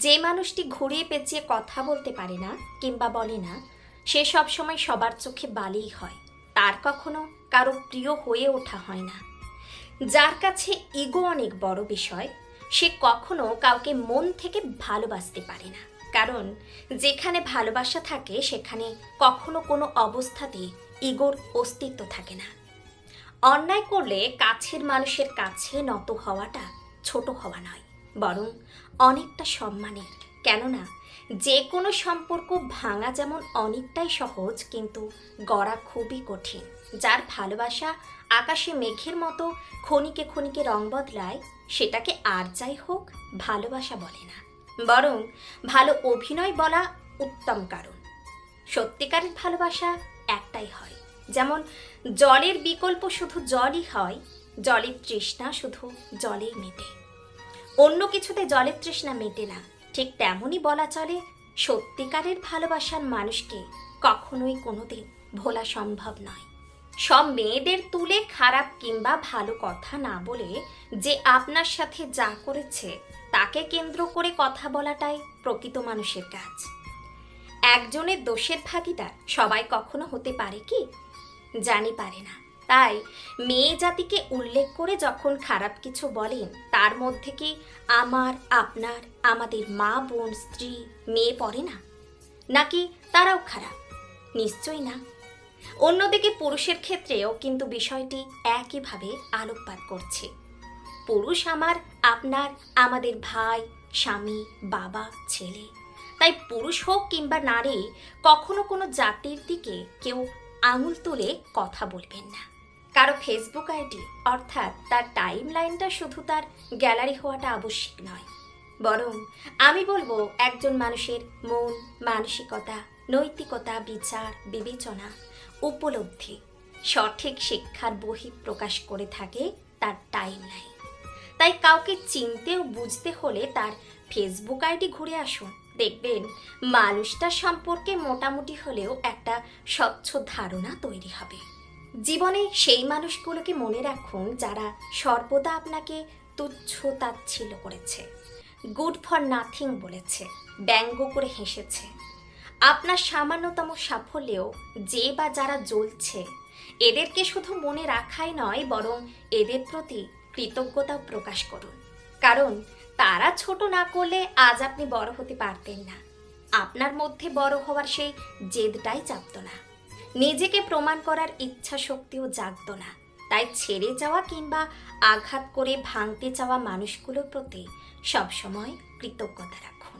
যে মানুষটি ঘুরিয়ে পেঁচিয়ে কথা বলতে পারে না কিংবা বলে না, সে সবসময় সবার চোখে বালিই হয়। তার কখনো কারও প্রিয় হয়ে ওঠা হয় না। যার কাছে ইগো অনেক বড় বিষয়, সে কখনো কাউকে মন থেকে ভালোবাসতে পারে না। কারণ, যেখানে ভালোবাসা থাকে, সেখানে কখনো কোনো অবস্থাতে ইগোর অস্তিত্ব থাকে না। অন্যায় করলে কাছের মানুষের কাছে নত হওয়াটা ছোট হওয়া নয়। বরং অনেকটা সম্মানের। কেননা, যে কোনো সম্পর্ক ভাঙা যেমন অনেকটাই সহজ, কিন্তু গড়া খুবই কঠিন। যার ভালোবাসা আকাশে মেঘের মতো ক্ষণিকে ক্ষণিকে রং বদলায়, সেটাকে আর যাই হোক ভালোবাসা বলে না। বরং ভালো অভিনয় বলা উত্তম কারণ। সত্যিকারের ভালোবাসা একটাই হয়। যেমন, জলের বিকল্প শুধু জলই হয়, জলের তৃষ্ণা শুধু জলেই মেটে। অন্য কিছুতে জলের তৃষ্ণা মেটে না। ঠিক তেমনই বলা চলে, সত্যিকারের ভালোবাসার মানুষকে কখনোই কোনোদিন ভোলা সম্ভব নয়। সব মেয়েদের তুলে খারাপ কিংবা ভালো কথা না বলে যে আপনার সাথে যা করেছে, তাকে কেন্দ্র করে কথা বলাটাই প্রকৃত মানুষের কাজ। একজনের দোষের ভাগিদার সবাই কখনো হতে পারে কি? জানি পারে না। তাই মেয়ে জাতিকে উল্লেখ করে যখন খারাপ কিছু বলেন, তার মধ্যে কি আমার, আপনার, আমাদের মা, বোন, স্ত্রী, মেয়ে পড়ে না? নাকি তারাও খারাপ? নিশ্চয়ই না। অন্যদিকে পুরুষের ক্ষেত্রেও কিন্তু বিষয়টি একইভাবে আলোকপাত করছে। পুরুষ আমার, আপনার, আমাদের ভাই, স্বামী, বাবা, ছেলে। তাই পুরুষ হোক কিংবা নারী, কখনো কোনো জাতির দিকে কেউ আঙুল তুলে কথা বলবেন না। কারও ফেসবুক আইডি অর্থাৎ তার টাইম লাইনটা শুধু তার গ্যালারি হওয়াটা আবশ্যিক নয়। বরং আমি বলব একজন মানুষের মন, মানসিকতা, নৈতিকতা, বিচার, বিবেচনা উপলব্ধি। সঠিক শিক্ষার বহি প্রকাশ করে থাকে তার টাইম লাইন তাই কাউকে চিনতে ও বুঝতে হলে তার ফেসবুক আইডি ঘুরে আসুন। দেখবেন মানুষটা সম্পর্কে মোটামুটি হলেও একটা স্বচ্ছ ধারণা তৈরি হবে। জীবনে সেই মানুষগুলোকে মনে রাখুন যারা সর্বদা আপনাকে তুচ্ছ তাচ্ছিল্য করেছে। গুড ফর নাথিং বলেছে, ব্যঙ্গ করে হেসেছে। আপনার সামান্যতম সাফল্যেও যে বা যারা জ্বলছে, এদেরকে শুধু মনে রাখাই নয়, বরং এদের প্রতি কৃতজ্ঞতাও প্রকাশ করুন। কারণ তারা ছোট না করলে আজ আপনি বড় হতে পারতেন না। আপনার মধ্যে বড় হওয়ার সেই জেদটাই চাপত না। নিজেকে প্রমাণ করার ইচ্ছা শক্তিও জাগত না। তাই ছেড়ে যাওয়া কিংবা আঘাত করে ভাঙতে চাওয়া মানুষগুলোর প্রতি সবসময় কৃতজ্ঞতা রাখুন।